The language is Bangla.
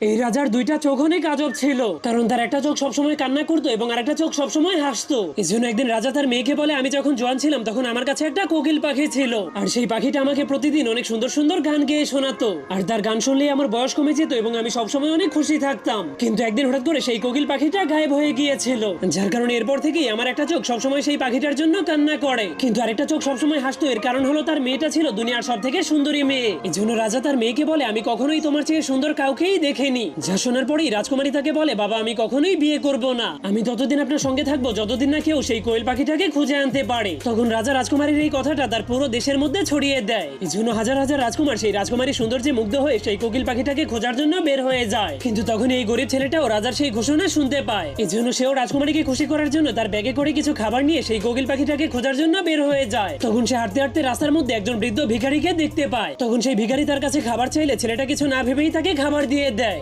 এই রাজার দুইটা চোখ অনেক আজব ছিল। কারণ তার একটা চোখ সবসময় কান্না করতো এবং আরেকটা চোখ সবসময় হাসতো। এই জন্য একদিন রাজা তার মেয়েকে বলে, আমি যখন জোয়ান ছিলাম, তখন আমার কাছে একটা কোকিল পাখি ছিল। আর সেই পাখিটা আমাকে প্রতিদিন অনেক সুন্দর সুন্দর গান গেয়ে শোনাতো। আর তার গান শুনলেই আমার বয়স কমে যেত এবং আমি সবসময় অনেক খুশি থাকতাম। কিন্তু একদিন হঠাৎ করে সেই কোকিল পাখিটা গায়েব হয়ে গিয়েছিল। যার কারণে এরপর থেকেই আমার একটা চোখ সবসময় সেই পাখিটার জন্য কান্না করে। কিন্তু আরেকটা চোখ সবসময় হাসতো। এর কারণ হলো তার মেয়েটা ছিল দুনিয়ার সব থেকে সুন্দরী মেয়ে। এই জন্য রাজা তার মেয়েকে বলে, আমি কখনোই তোমার চেয়ে সুন্দর কাউকেই দেখিনি যা শোনার পরেই রাজকুমারী তাকে বলে, বাবা, আমি কখনোই বিয়ে করব না। আমি ততদিন আপনার সঙ্গে থাকব, যতদিন না কেউ সেই কোয়েল পাখিটাকে খুঁজে আনতে পারে। তখন রাজা রাজকুমারীর এই কথাটা তার পুরো দেশের মধ্যে ছড়িয়ে দেয়। এই জন্য হাজার হাজার রাজকুমার সেই রাজকুমারীর সৌন্দর্যে মুগ্ধ হয়ে সেই কোকিল পাখিটাকে খোঁজার জন্য বের হয়ে যায়। কিন্তু তখন এই গরিব ছেলেটাও রাজার সেই ঘোষণা শুনতে পায়। এই জন্য সেও রাজকুমারীকে খুশি করার জন্য তার ব্যাগে করে কিছু খাবার নিয়ে সেই কোকিল পাখিটাকে খোঁজার জন্য বের হয়ে যায়। তখন সে হাঁটতে হাঁটতে রাস্তার মধ্যে একজন বৃদ্ধ ভিখারিকে দেখতে পায়। তখন সেই ভিখারি তার কাছে খাবার চাইলে ছেলেটা কিছু না ভেবেই তাকে খাবার দিয়ে দেয়।